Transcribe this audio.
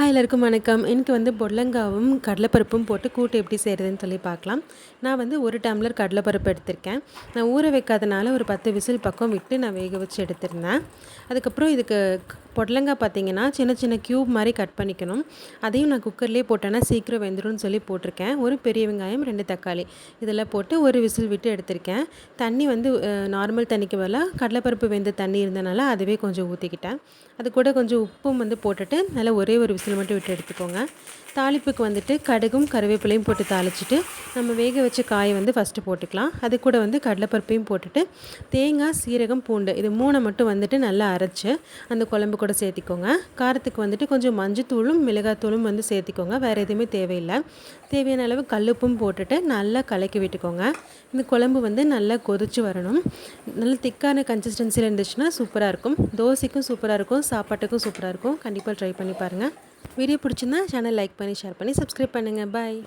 Hi எல்லாருக்கும் வணக்கம். எனக்கு வந்து பொடலங்காவும் கடலைப்பருப்பும் போட்டு கூட்டு எப்படி செய்கிறதுன்னு சொல்லி பார்க்கலாம். நான் வந்து ஒரு டம்ளர் கடலைப்பருப்பு எடுத்திருக்கேன். நான் ஊற வைக்காதனால ஒரு பத்து விசில் பக்கம் விட்டு நான் வேக வச்சு எடுத்திருந்தேன். அதுக்கப்புறம் இதுக்கு பொடலங்காய் பார்த்தீங்கன்னா சின்ன சின்ன க்யூப் மாதிரி கட் பண்ணிக்கணும். அதையும் நான் குக்கர்லேயே போட்டேன்னா சீக்கிரம் வெந்துடும்னு சொல்லி போட்டிருக்கேன். ஒரு பெரிய வெங்காயம் ரெண்டு தக்காளி. இதெல்லாம் போட்டு ஒரு விசில் விட்டு எடுத்திருக்கேன். தண்ணி வந்து நார்மல் தண்ணிக்கு பதிலாக கடலைப்பருப்பு வெந்த தண்ணி இருந்தனால அதுவே கொஞ்சம் ஊற்றிக்கிட்டேன் அது கூட கொஞ்சம் உப்பும் வந்து போட்டுட்டு நல்லா ஒரே ஒரு விசில் மட்டும் விட்டு எடுத்துக்கோங்க. தாளிப்புக்கு வந்துட்டு கடுகும் கருவேப்பிலையும் போட்டு தாளிச்சிட்டு நம்ம வேக வச்ச காயை வந்து ஃபஸ்ட்டு போட்டுக்கலாம். அது கூட வந்து கடலைப்பருப்பையும் போட்டுட்டு தேங்காய் சீரகம் பூண்டு இது மூணை மட்டும் வந்துட்டு நல்லா அரைச்சி அந்த குழம்பு கூட சேர்த்திக்கோங்க. காரத்துக்கு வந்துட்டு கொஞ்சம் மஞ்சத்தூளும் மிளகாத்தூளும் வந்து சேர்த்திக்கோங்க. வேறு எதுவுமே தேவையில்லை. தேவையான அளவு கல்லுப்பும் போட்டுட்டு நல்லா கலக்கி விட்டுக்கோங்க. இந்த குழம்பு வந்து நல்லா கொதிச்சு வரணும். நல்ல திக்கான கன்சிஸ்டன்சியில் இருந்துச்சுன்னா சூப்பராக இருக்கும். தோசைக்கும் சூப்பராக இருக்கும். சாப்பாட்டுக்கும் சூப்பராக இருக்கும். கண்டிப்பாக ட்ரை பண்ணி பாருங்கள் வீடியோ பிடிச்சிருந்தா சேனல் லைக் பண்ணி ஷேர் பண்ணி சப்ஸ்கிரைப் பண்ணுங்கள் பாய்